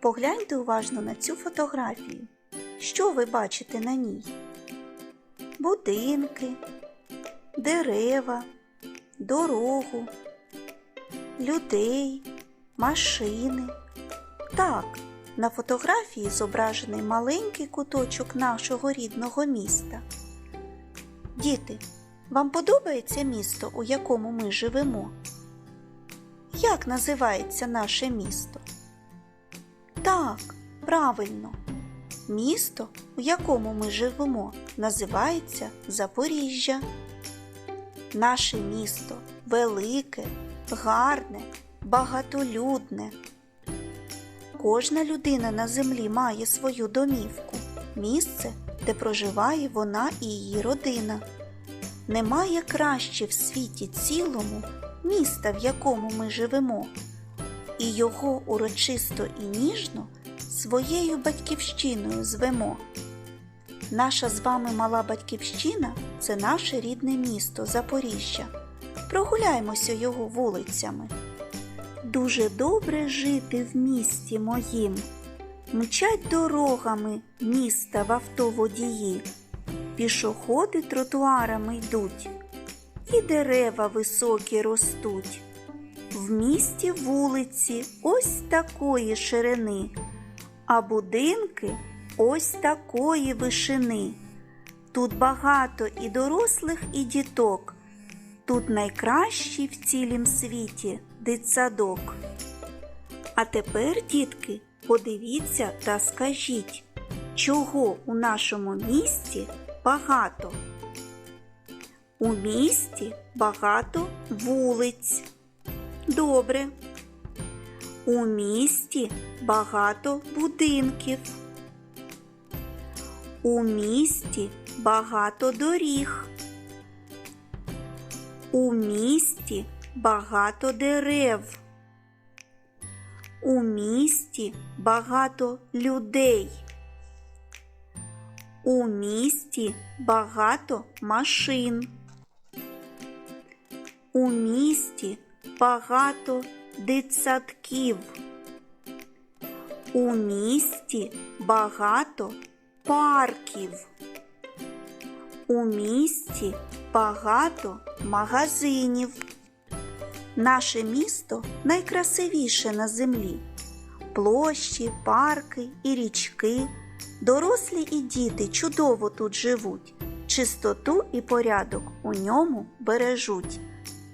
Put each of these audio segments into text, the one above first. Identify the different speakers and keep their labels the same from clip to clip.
Speaker 1: Погляньте уважно на цю фотографію. Що ви бачите на ній? Будинки, дерева, дорогу, людей, машини. Так, на фотографії зображений маленький куточок нашого рідного міста. Діти, вам подобається місто, у якому ми живемо? Як називається наше місто? Так, правильно. Місто, у якому ми живемо, називається Запоріжжя. Наше місто велике, гарне, багатолюдне. Кожна людина на землі має свою домівку, місце, де проживає вона і її родина. Немає краще в світі цілому міста, в якому ми живемо, і його урочисто і ніжно своєю батьківщиною звемо. Наша з вами мала батьківщина це наше рідне місто Запоріжжя. Прогуляймося його вулицями. Дуже добре жити в місті моїм. Мчать дорогами міста в автоводії, пішоходи тротуарами йдуть, і дерева високі ростуть. В місті вулиці ось такої ширини, а будинки ось такої вишини. Тут багато і дорослих, і діток. Тут найкращий в цілім світі дитсадок. А тепер, дітки, подивіться та скажіть, чого у нашому місті багато? У місті багато вулиць. Добре. У місті багато будинків. У місті багато доріг. У місті багато дерев. У місті багато людей. У місті багато машин. У місті багато дитсадків. У місті багато парків. У місті багато магазинів. Наше місто найкрасивіше на землі. Площі, парки і річки. Дорослі і діти чудово тут живуть. Чистоту і порядок у ньому бережуть.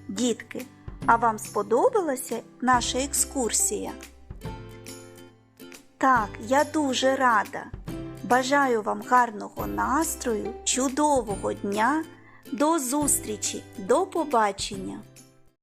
Speaker 1: Дітки, а вам сподобалася наша екскурсія? Так, я дуже рада. Бажаю вам гарного настрою, чудового дня. До зустрічі, до побачення!